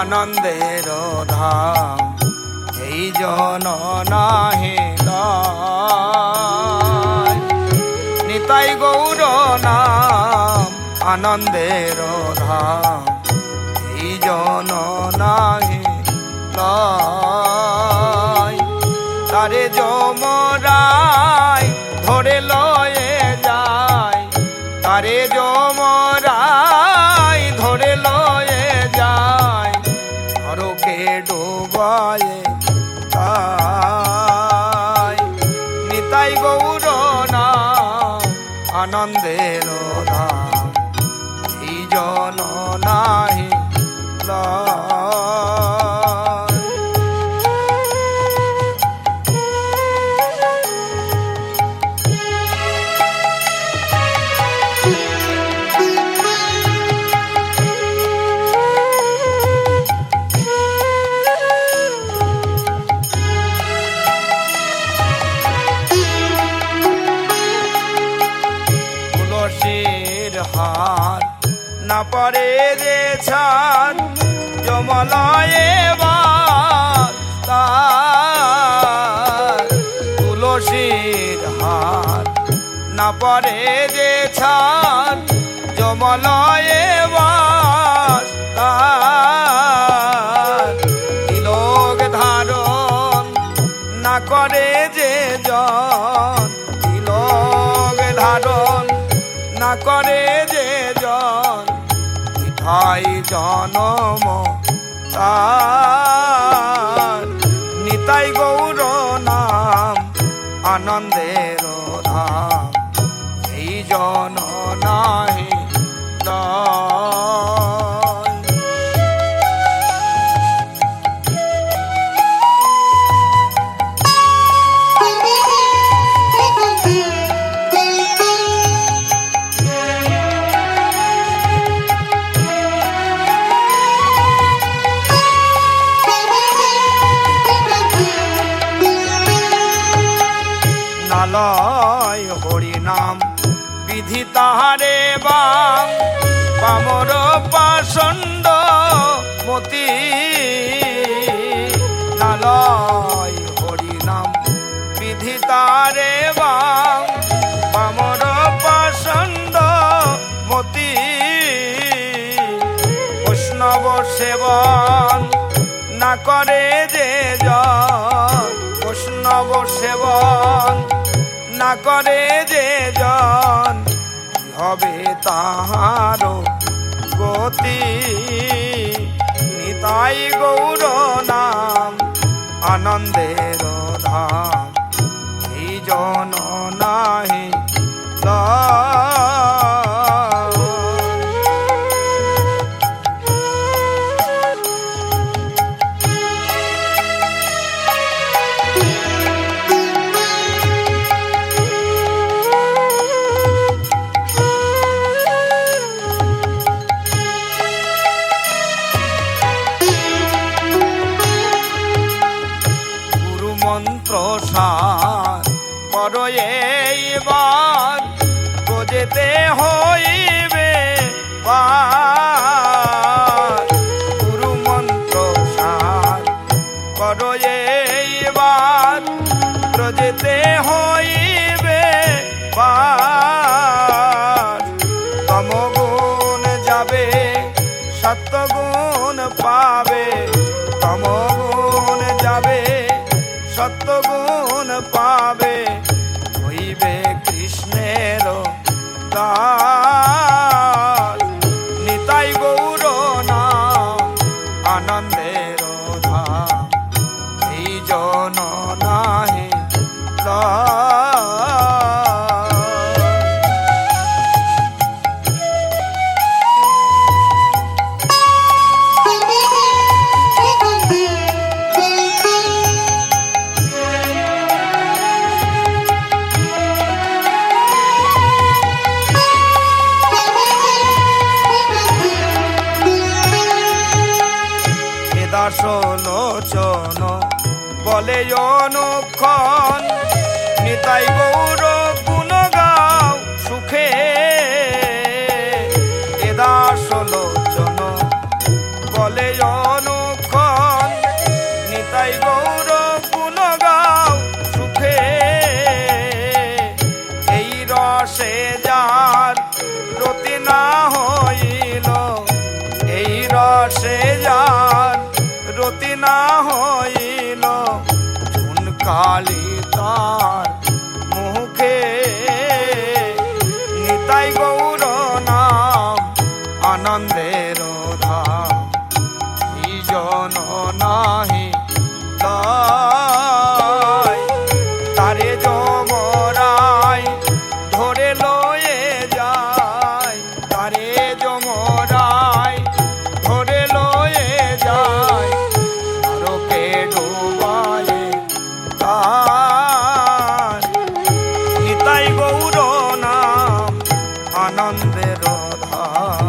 আনন্দের ধাম, এই জন নাহে নিতাই গৌর নাম, আনন্দের ধাম, এই জন নাহে তারে যমরায় ধরে লয়ে যায়, তারে জমরা আনন্দের ধাম এই জন নাহি লয়। পারে যে ছাদ জমলয়ে মিঠাই জনম নিতাই গৌর নাম আনন্দের ধাম এই জন নাহি নালয় হরিনাম। বিধি তাহারে বাম পামর পাষণ্ড মতি। নালয় হরিনাম। বিধি তারে বাম পামর পাষণ্ড মতি। বৈষ্ণব সেবন না করে যে জন বৈষ্ণব সেবন করে যে জন হবে তাহার গতি? নিতাই গৌর নাম আনন্দের হইবে। গুরু মন্ত্র সার পর এইবার বোঝেতে হইবে পার। তমগুণ যাবে, সত্যগুণ পাবে তমগুণ যাবে, সত্যগুণ অনুক্ষণ। নিতাই গৌর গুণগাও সুখে। এদাস লোচন বলে অনুক্ষণ। নিতাই গৌর গুণগাও সুখে। এই রসে যার রতি না হইল, এই রসে যার রতি না হইল। காளி தான் আনন্দের ধর।